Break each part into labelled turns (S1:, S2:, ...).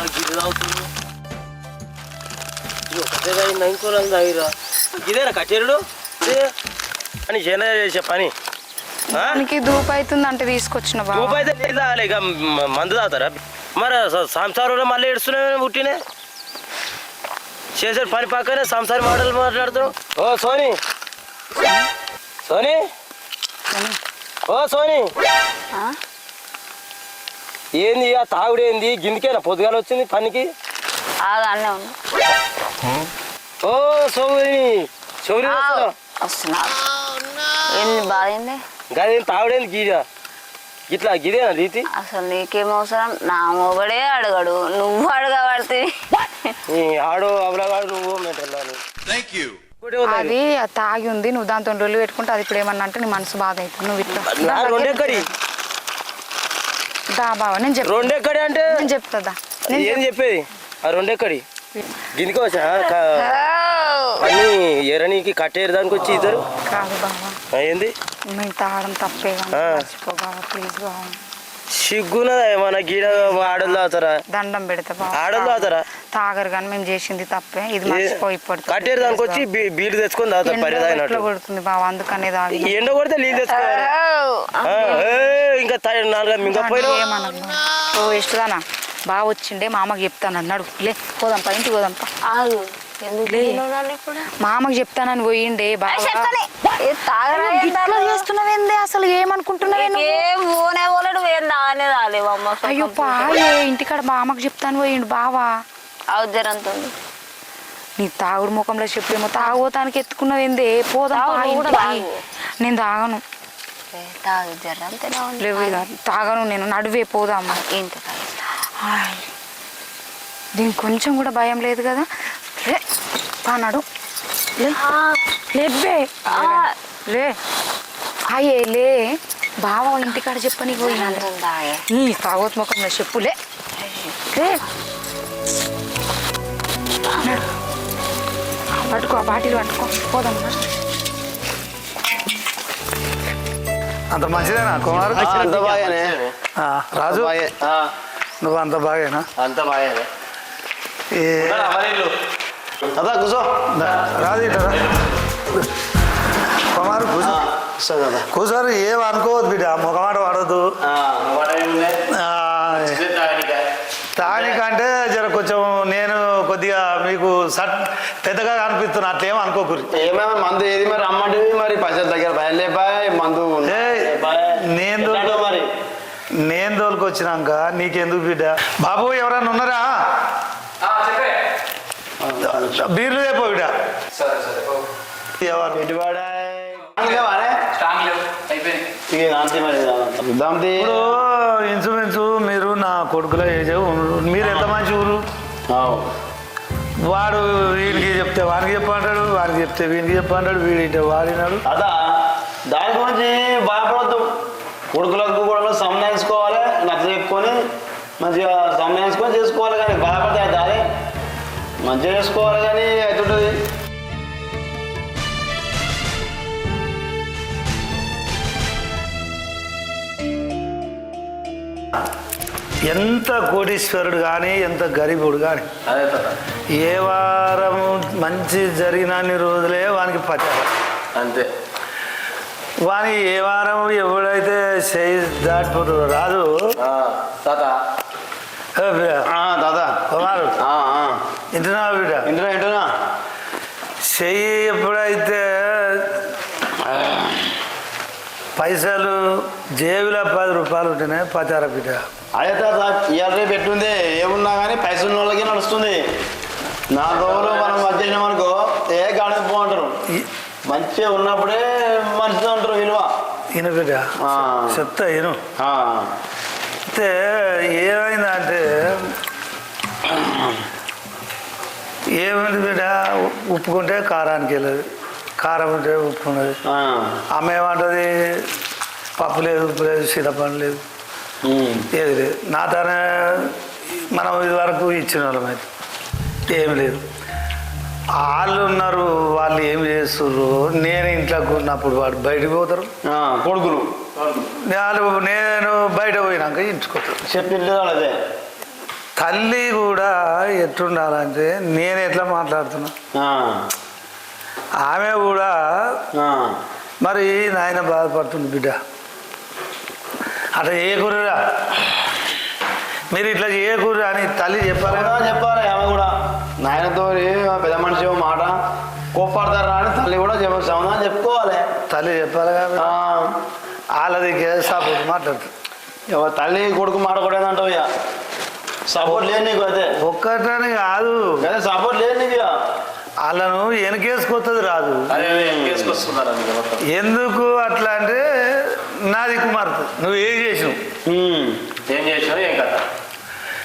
S1: వచ్చి గీత గిరి తాగుతుంది ఇది ఒకటే తాగిందా ఇంకో నాకు తాగిరా ఇదేనా కచేరుడు అని జన చేసే పని. ఆ?
S2: దానికి ధూపు అవుతుంది అంటే తీసుకొచ్చిన
S1: అయితే తాగాలి? ఇక మందు తాగుతారా? మరి సంసారంలో మళ్ళీ ఏడుస్తున్నావు పుట్టినే? చేసే పని పక్కనే సంసారం మాటలు మాట్లాడుతున్నావు. ఓ సోని. సోని. ఓ సోని? ఏంది ఆ తాగుడు ఏంది? గిందికేనా? పొద్దుగాల వచ్చింది పనికి?
S2: ఉంది
S1: ఓ సౌరి సౌరి
S2: వస్తున్నా. ఏంది బాధైంది?
S1: గదేం తాగుడేంది గీజ ఇట్లా గిదేనా రీతి?
S2: అసలు నీకేం అవసరం? నా మొగడే అడగడు. నువ్వు అడగబడితే.
S1: ఈ ఆడు అవలగాడు నువ్వు
S3: Thank you.
S2: అది తాగి ఉంది. నువ్వు దాంతో రొల్లు పెట్టుకుంటే అది ఇప్పుడు ఏమన్నా అంటే నీ మనసు బాధ అవుతుంది నువ్వు ఇట్లా. దా బావ నేను చెప్తా.
S1: రెండెక్కడి అంటే?
S2: నేను చెప్తాదా? నేను
S1: ఏం చెప్పేది? ఆ రెండెక్కడి?
S2: చెప్తా.
S1: అన్ని ఎరనీకి కట్టేరు దానికి వచ్చి ఇద్దరు?
S2: కాదు బావ.
S1: ఏంది?
S2: మేము తాగడం తప్పే. మర్చిపో బావ ప్లీజ్ బావ.
S1: సిగ్గున్నదా ఏమన్నా? గీడ ఆడలు తాగుతారా?
S2: దండం పెడతా బావ.
S1: ఆడలు తాగుతారా?
S2: తాగరు కానీ మేము చేసింది తప్పే. ఇది మర్చిపో ఇప్పటితో
S1: కట్టేరు దానికి వచ్చి బీ- బీలు తెచ్చుకొని తాగుతారు
S2: కొడుతుంది బావ అందుకనే తాగి
S1: ఎండ కొడితే నీళ్ళు తెచ్చుకోవాలి. ఆ, ఏ, ఇంకా త- నాలుగు మింగపోయినా
S2: ఏమనదు ఓ ఇష్టదానా బాగా వచ్చిండే మా అమ్మకి చెప్తాను అన్నాడు. లే పోదాంపా ఇంటికి పోదాంపా లే. మా అమ్మకి చెప్తానని పోయిండే బాగా ఇట్లా చేస్తున్నావేంది? అసలు ఏమనుకుంటున్నావే అయ్యో పాయే ఇంటికాడ మా అమ్మకి చెప్తాను పోయిండు బావా.
S4: అవద్దరంతుంది
S2: నీ తాగుడు ముఖంలో చెప్పేమో తాగోతానికి ఎత్తుకున్నావేందే పోదాం
S4: తాగు,
S2: పా
S4: నువ్వు కూడా
S2: ఇంటికి.
S4: తాగు.
S2: నేను తాగను.
S4: తాగు
S2: తాగను నేను. నడువే పోదామా
S4: ఇంత.
S2: హాయ్. దీనికి కొంచెం కూడా భయం లేదు కదా? లే పా నడు. లే లేవే లే అయ్యే లే. బావ ఇంటికాడ చెప్పని పోయినా
S4: జరంతం తాగే.
S2: నీ తాగోత్మకంలో చెప్పులే లే. పట్టుకో ఆ బాటిల్ పట్టుకో. పోదాం నడు.
S5: అంత మంచిదేనా? కుమార్?
S1: అంత బాగానే
S5: ఆ, రాజు? నువ్వు అంత బాగేనా
S1: అంత బాగానే
S5: ఏ
S1: అదా కూర్చో
S5: రాజు ఇట్లా రా. కుమార్ కూర్చో కూర్చోరు ఏం అనుకోవద్దు బిడ్డ. ముఖమాట పడద్దు తాగనికంటే జర కొంచెం నేను కొద్దిగా మీకు సట్ పెద్దగా అనిపిస్తున్నా అట్లేం అనుకోకూరి.
S6: ఏమేమి మందు ఏది మరి రమ్మంటివి మరి పైసలు దగ్గర బయలుదేపాయి మందు
S5: నేను
S6: మరి?
S5: నేను తోలుకొచ్చినాక నీకెందుకు బిడ్డ? బాబు ఎవరన్నా ఉన్నారా? బీర్లు లేపో బిడ్డ. ఎవరు? ఇప్పుడు ఇన్సూరెన్స్ మీరు నా కొడుకుల ఏజ్ మీరు ఎంత మంచి ఊరు? వాడు వీడికి చెప్తే వానికి చెప్పంటాడు వానికి చెప్తే వీనికి చెప్పంటాడు వీడింటే వాడినాడు.
S6: అదా దాని గురించి బాధపడద్దు. కొడుకులకు కూడా సంధానించుకోవాలి నచ్చ చెప్పుకొని మంచిగా సంధానించుకొని చేసుకోవాలి కానీ బాధపడతాయి దాని మంచిగా చేసుకోవాలి కానీ
S5: ఎంత కోటీశ్వరుడు కానీ ఎంత గరీబుడు కానీ
S6: అదే
S5: ఏ వారం మంచి జరిగినన్ని రోజులే వానికి పచ్చారు
S6: అంతే.
S5: వాని ఏ వారం ఎవడైతే చేయి దాటిపోతు రాదు
S6: తాత.
S5: బిడ్డ,
S6: తాత.
S5: కుమారు ఇంటున్నా బిడ్డ?
S6: ఇంటనా ఇంటనా?
S5: చెయ్యి ఎప్పుడైతే పైసలు జేబులో పది రూపాయలు ఉంటేనే పచార బిడ్డ
S6: అదే తాత ఇవాళ రేపు ఏమున్నా కానీ పైసలు వాళ్ళకి నడుస్తుంది. నా రోజులు మనం మధ్యాహ్నం అనుకో ఏ గాడికి పోంటారు
S5: ఈ-
S6: మంచిగా ఉన్నప్పుడే మంచిగా ఉంటారు విలువ.
S5: ఈయన బిడ్డ. చెప్తా ఈయన. అయితే ఏమైందంటే ఏమైంది బిడ్డ? ఉప్పుకుంటే కారానికి వెళ్ళదు. కారం ఉంటే ఉప్పు ఉన్నది ఆమె ఏమంటుంది? పప్పు లేదు ఉప్పు లేదు చింతపండు లేదు. ఏది లేదు. నా తన మనం ఇది వరకు ఇచ్చిన వాళ్ళం అయితే. ఏమి లేదు. వాళ్ళు ఉన్నారు వాళ్ళు ఏం చేస్తుర్రు నేను ఇంట్లోకి ఉన్నప్పుడు వాడు బయటకు పోతారు.
S6: కొడుకులు.
S5: వాళ్ళు నేను బయట పోయినాక ఇంచుకోతారు
S6: చెప్పింది అదే
S5: తల్లి కూడా ఎట్లుండాలంటే నేను ఎట్లా మాట్లాడుతున్నా? ఆమె కూడా. మరి నాయన బాధపడుతుంది బిడ్డ. అట్లా ఏ కూరరా మీరు ఇట్లా ఏ కూర అని తల్లి చెప్పాలి.
S6: కూడా చెప్పాలి ఆమె కూడా. నాయనతో పెద్ద మనిషి మాట. కోప్పడతారా అని తల్లి కూడా చెప్ప సమాధానం చెప్పుకోవాలి.
S5: తల్లి చెప్పాలి కాబట్టి
S6: ఆ,
S5: వాళ్ళది సపోర్ట్ మాట్లాడుతుంది
S6: ఎవరు తల్లి కొడుకు మాడకూడదంటావు ఇక సపోర్ట్ లేదు నీకు అయితే.
S5: ఒక్కటని కాదు.
S6: అదే సపోర్ట్ లేదు నీకు ఇక
S5: వాళ్ళను వెనకేసుకొస్తుంది రాదు. ఎందుకు అట్లా అంటే నాది కుమార్తె. నువ్వు ఏం చేసినావు.
S3: ఏం చేసినావు? ఏం కదా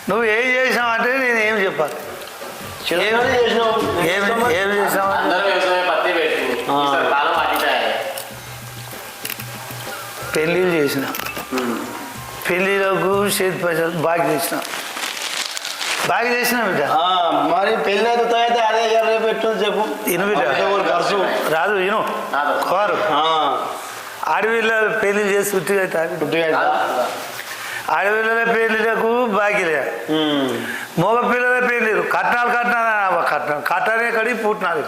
S5: నువ్వు ఏం చేసావు అంటే నేను ఏం చెప్పాలి?
S6: చేసినావు?
S5: ఏమి ఏం పెళ్ళిళ్ళు చేసిన. పెళ్ళిళ్ళకు చేతి పైసలు బాగా చేసిన బాగా చేసిన బిడ్డ?
S6: మరి పెళ్ళి అయితే అయితే అదే ఎట్టుంది చెప్పు.
S5: ఇను బిడ్డ.
S6: ఖర్చు
S5: రాదు ఇను. కోరు ఆడవిళ్ళ పెళ్ళి చేసి
S6: అవుతుందా?
S5: ఆడపిల్లల పెళ్ళిలకు బాకీలే. మగ పిల్లల పెళ్ళిరు కట్నాలు కట్నాలు కట్నాలు. కట్టాలే కడిగి పుట్టినాలు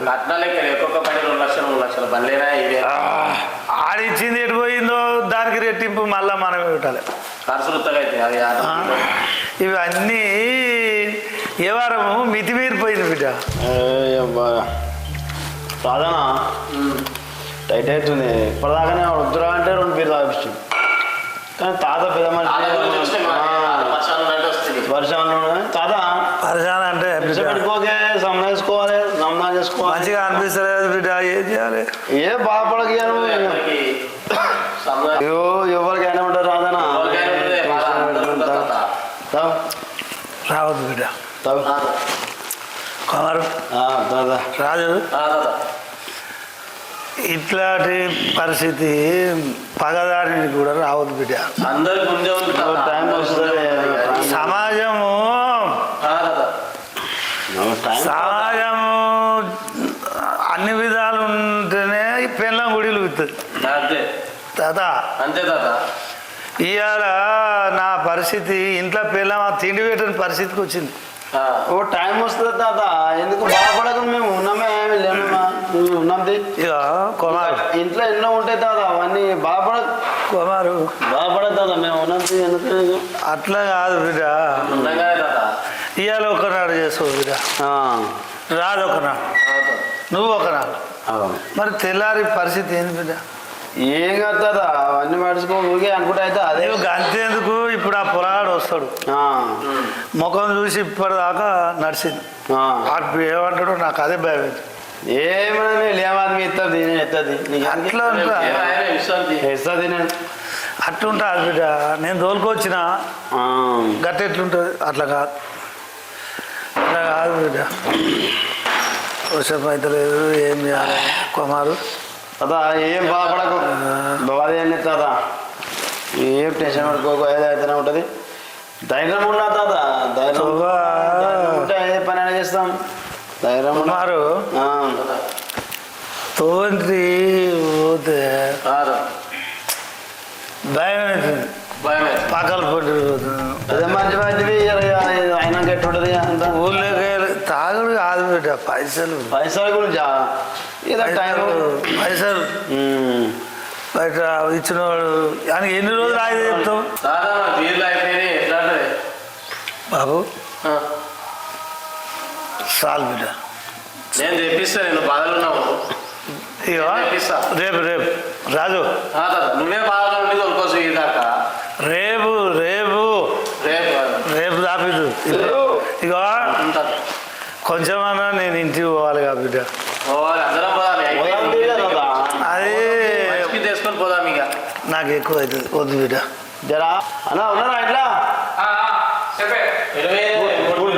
S5: ఆడిచ్చింది ఎటు పోయిందో దానికి రెట్టింపు మళ్ళా మనమే పెట్టాలి. ఇవన్నీ ఏ వారము మితిమీరిపోయింది బిడ్డ.
S6: టైట్ అవుతుంది. ఇప్పటిదాకానే వద్దురా అంటే రెండు పేరు తాగిస్తుంది కానీ తాత పెద్ద మనిషి.
S3: వర్షాలు అంటే వస్తుంది.
S6: వర్షాలు ఉన్నాయి. తాత.
S5: పరిశాన అంటే
S6: పెట్టుకోకే సంధానించుకోవాలి సంధానం చేసుకోవాలి.
S5: మంచిగా అనిపిస్తలేదు బిడ్డ ఏం చేయాలి?
S6: ఏ బాధపడకి అయ్యో ఎవరికైనా ఉంటారు రాదనా
S5: రావద్దు బిడ్డ.
S6: తాగు.
S3: తాత.
S5: కుమారు
S6: ఆ, తాత.
S5: రాజు
S3: ఆ, తాత.
S5: ఇట్లాంటి పరిస్థితి పగదారికి కూడా రావద్దు బిడ్డ. సమాజము సమాజము అన్ని విధాలు ఉంటేనే పెళ్ళం గుడిలు
S3: అంతే.
S5: తాత.
S3: అంతే తాత.
S5: ఇవాళ నా పరిస్థితి ఇంట్లో పిల్లం తిండి పెట్టని పరిస్థితికి వచ్చింది.
S3: ఆ.
S6: ఓ టైం వస్తుంది తాత. ఎందుకు బాధపడక మేము? ఉన్నామే ఏమి లేమేమా? నువ్వు.
S5: ఇక కుమారు.
S6: ఇంట్లో ఎన్నో ఉంటాయి తాత అవన్నీ బాధపడక
S5: కుమారు.
S6: బాధపడదు తాత మేము ఉన్నాం తీ. ఎందుకు
S5: అట్లా కాదు బిడ్డ. ఇవాళ ఒకనాడు చేసుకో బిడ్డ. రాదు ఒకనాడు. నువ్వు ఒకనాడు. మరి తెల్లారి పరిస్థితి ఏంది బిడ్డ?
S6: ఏం కాదు తాత అవన్నీ పడుచుకో ఊరికే అనుకుంటే అయితే అదే.
S5: గంతేందుకు ఇప్పుడు ఆ పొలాడు వస్తాడు. ముఖం చూసి ఇప్పటిదాకా నడిచింది. ఏమంటాడో నాకు అదే భయం
S6: ఏమన్నా లేవాది ఇస్తుంది నేను ఎత్తది
S5: అట్లా ఉంటా.
S6: ఇస్తుంది నేను
S5: అట్లుంటా బిడ్డ. నేను తోలుకొచ్చిన. గట్ట ఎట్లుంటుంది? అట్లా కాదు. అట్లా కాదు బిడ్డ. వర్షం అయితే లేదు ఏం చేయాలి? కుమారు.
S6: తాత ఏం బాధపడకు. బాధ లేదు తాత. ఏం టెన్షన్ పడుకోకు ఏదో అయితేనే ఉంటుంది. ధైర్యం ఉన్నా తాత. ధైర్యం ఉంటే ఏ పని అయినా చేస్తాం. ఆ,
S5: తోంటి పోతే. భయం అవుతుంది పక్కల ఊళ్ళోకి తాగుడు కాదు బిడ్డ పైసలు.
S6: పైసల టైం.
S5: పైసలు. బయట ఇచ్చిన వాడు ఆయనకి ఎన్ని రోజులు ఆగి
S3: ఉంటుంది
S5: బాబు. చాలు బిడ్డ
S3: నేను తెప్పిస్తా నేను బాధలు ఉన్నావు.
S5: రేపు రేపు. రాజు.
S3: ఆ, తాత నువ్వే బాధలు ఉండి దొరకోసు ఈ దాకా.
S5: రేపు రేపు.
S3: రేపు
S5: రేపు దాపిదు. ఇక
S3: ఉంటా.
S5: కొంచెమన్నా నేను ఇంటికి పోవాలి కదా. బిడ్డ నాకు ఎక్కువ అవుతుంది. వద్దు బిడ్డ.
S6: జరా. అన్న ఉన్నారా ఇట్లా? మూడు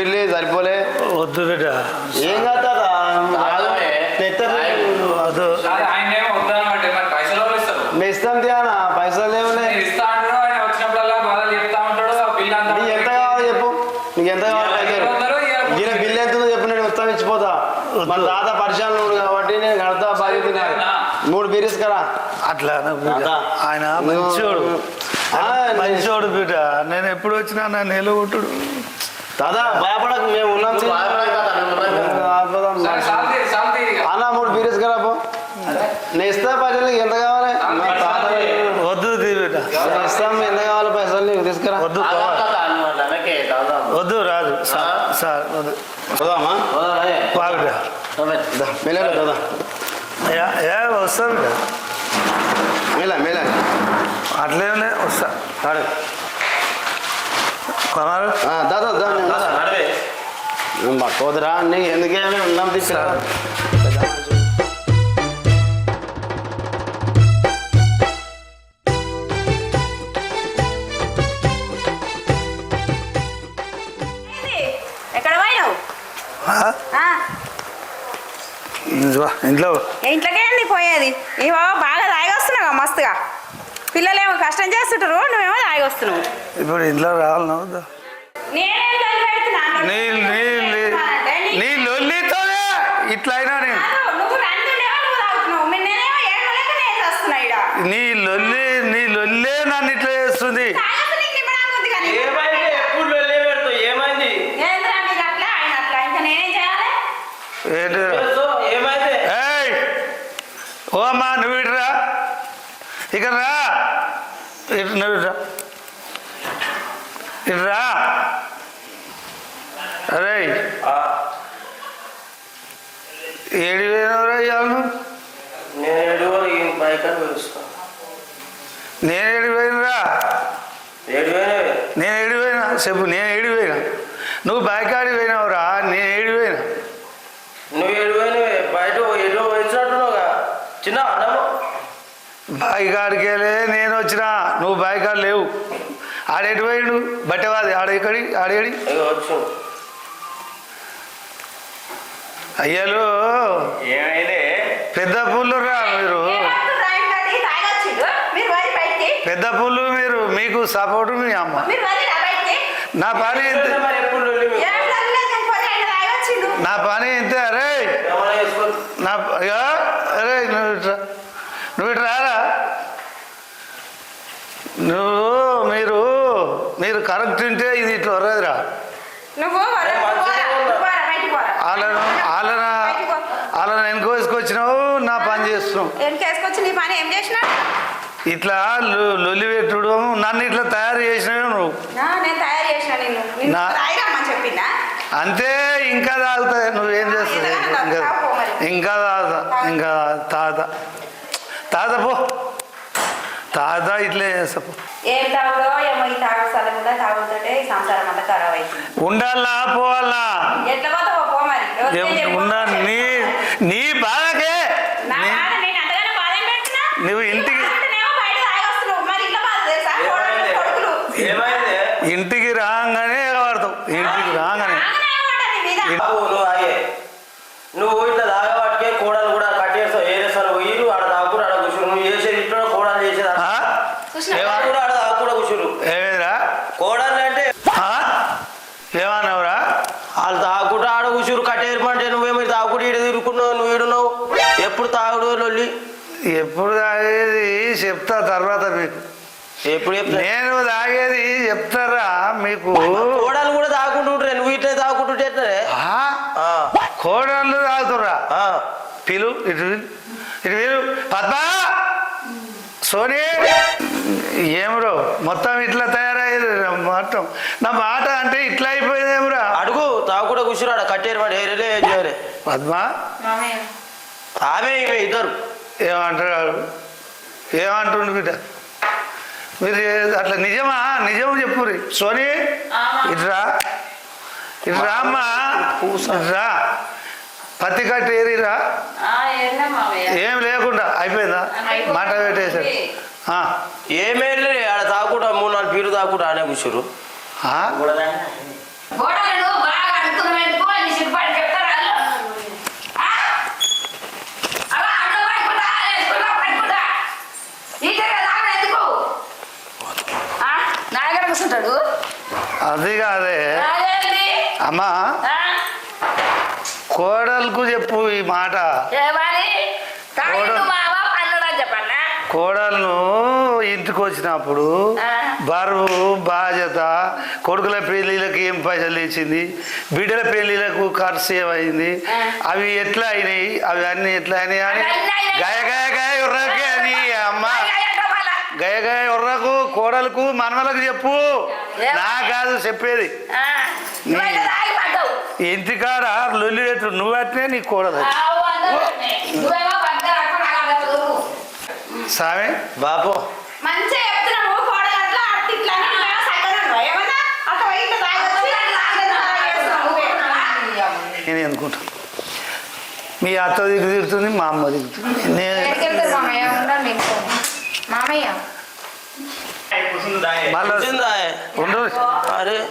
S6: బిల్లి సరిపోలే.
S5: వద్దు బిడ్డ.
S6: ఏం కాదు
S7: పైసలు
S6: ఇస్తాం తీయనా నీకు ఎంత కావాలో చెప్పు. నీకు ఎంత కావాలో ఈయన బిల్లు ఎంత చెప్పు నేను మొత్తం ఇచ్చిపోతా. మన తాత పరిచయం ఉన్నాడు కాబట్టి నేను కడతా బాధ్యత నాది. మూడు బీరీస్ కదా.
S5: అట్లా ఆయన మంచోడు.
S6: ఆ,
S5: మంచోడు బిడ్డ. నేను ఎప్పుడు వచ్చినా నా నిలగొట్టుడు
S6: దాదా భయపడకు మేము ఉన్నాం. అన్న మూడు బీరేస్ కదా పో నేను ఇస్తా పైసలు నీకు ఎంత కావాలి?
S5: వద్దు
S6: ఇస్తాం ఎంత కావాలి పైసలు నీకు తీసుకురా.
S5: వద్దు. వద్దు రాదు. సార్ సార్ వద్దు.
S6: పోదామా. దా, మెల్లగా దాదా.
S5: ఏ ఏ వస్తా బిడ్డ
S6: మెల్ల మెల్ల
S5: అట్లేనే వస్తా.
S6: రాడు దాదా దా నేను
S1: తాత,
S6: ఉన్నా.
S1: నడవే.
S6: మేము పట్టుకోదురా నీకు ఎందుకే ఉన్నాం తీసుకురా
S5: ఇంట్లో
S8: ఇంట్లోకే అండి పోయేది? ఇవో బాగా తాగి వస్తున్నావు మస్తుగా. పిల్లలేమో కష్టం చేస్తుంటారు నువ్వేమో తాగి వస్తున్నావు
S5: ఇప్పుడు ఇంట్లో లొల్లితోనే ఇట్లా అయినా నేను నీ లొల్లి నీ లొల్లే నన్ను ఇట్లా చేస్తుంది. ఓ అమ్మా నువ్వు ఇటురా రా. ఇటు నువ్వు ఇటురా ఇటురా అరే. ఏడు వేలవరా ఇవాళ
S1: నేను ఏడు
S5: నేను ఏడు పోయినరా
S1: ఏడు వేలే.
S5: నేను ఏడు పోయినా చెప్పు నేను ఏడు పోయినా నువ్వు బయకాడి పోయినావురా నేను ఏడు పోయినా
S1: నువ్వు ఏడు వేలే. బయట ఎటు వచ్చినట్టున్నావుగా చిన్న అన్నము.
S5: బాయికాడికి నేను వచ్చినా. నువ్వు బాయికాడు లేవు. ఆడెటు పోయిండు? బట్టవాది ఆడ ఎక్కడి? ఆడేడి అయ్యలు. పెద్ద పుల్లు రా మీరు. పెద్ద పుల్లు మీరు మీకు సపోర్టు మీ అమ్మ. నా పని. నా పని ఇంతే అరే. నా అయ్యో, అరే నువ్వు ఇట్రా. నువ్వు ఇటు రారా నువ్వు మీరు మీరు కరెక్ట్ ఉంటే ఇది ఇట్లా వరదురా. వాళ్ళను వాళ్ళన వాళ్ళని వెనుకోసుకొచ్చినావు నా పని చేస్తున్నావు ఇట్లా లొల్లి పెట్టుడు నన్ను ఇట్లా తయారు చేసినావు నువ్వు. అంతే ఇంకా తాగుతుంది నువ్వేం
S8: ఏదైనా
S5: ఇంకా. ఇంకా తాగుతా ఇంకా తాత తాత పో. తాత ఇట్లే చేస్తా పో.
S8: ఏం తాగుడో ఏమో ఈ తాగు స్థలం కూడా తాగుతుంటే ఈ సంసారం అంతా ఖరాబ్ అవుతుంది
S5: ఉండాలా? పోవాలా. ఉన్నా నీ నీ బాధకే? నువ్వు ఇంటికి-
S8: బాధ అంటేనేమో
S1: ఎప్పుడు
S5: తాగేది చెప్తా తర్వాత మీకు.
S1: ఎప్పుడు చెప్తా?
S5: నేను తాగేది చెప్తారా మీకు?
S1: కోడలు కూడా తాగుకుంటుంటారే నువ్వు ఇట్లా తాగుకుంటుంటే ఎట్లనే?
S5: ఆ?
S1: ఆ.
S5: కోడళ్ళు తాగుతురా
S1: ఆ.
S5: పిలు ఇటు. ఇటు పిలు పద్మ! సోని! ఏమిరో మొత్తం ఇట్లా తయారయ్యేది మొత్తం. నా మాట అంటే ఇట్లా అయిపోయిందేమిరా
S1: అడుగు తాగుకుంటా కూర్చురు ఆడ కట్టేరమంటే ఏరేలే చేయరే
S5: పద్మ?
S1: ఆమె ఈమె ఇద్దరు.
S5: ఏమంటాడు ఏమంటుండు బిడ్డ? మీరు అట్లా నిజమా? నిజం చెప్పురి సోని ఇట్రా ఇట్రా అమ్మా. ఇట్రా పత్తి కట్టి ఏరిరా. ఏం లేకుండా అయిపోయిందా. మాట పెట్టేశాడు ఆ,
S1: ఏమేలే ఆడ తాగుకుంటా మూడు నాలుగు పీరు తాగుకుంటా ఆనే కూర్చురు
S5: ఆ?
S8: గోడలు బాగా అడుగుతున్నావు ఎందుకు? నీ సిగ్గుపడి చెప్తారా వాళ్ళు? ఆ? అలా అడ్డం పడుకుంటా, వేసుకుంటా, పడుకుంటా. నీకే కదా ఆమె ఎందుకు? ఆ? నా దగ్గర కూర్చుంటాడు
S5: అది కాదే
S8: అదేంటి?
S5: అమ్మా? కోడలకు చెప్పు ఈ మాట? కోడలను ఇంటికి వచ్చినప్పుడు బరువు బాధ్యత కొడుకుల పెళ్ళిళ్ళకి ఏం పైసలు ఇచ్చింది బిడ్డల పెళ్ళిళ్ళకు ఖర్చు ఏమైంది అవి ఎట్లా అయినాయి అవి అన్నీ ఎట్లా అయినాయి అని గయ గయ గయ ఉర్రకే అని అమ్మ. గయ గయ ఉర్రకు కోడలకు మనవలకు చెప్పు. నా కాదు చెప్పేది. ఇంటికాడ లొల్లి పెట్టు నువ్వు అట్నే నీ
S8: అట్లా తాగేస్తున్నావు. నువ్వేమన్నా?
S5: నేను అనుకుంటాను మీ అత్త దిగు తిరుగుతుంది మా అమ్మ దిగుతుంది నేను మళ్ళీ
S1: వచ్చిందా
S5: ఉండదు
S1: అరే.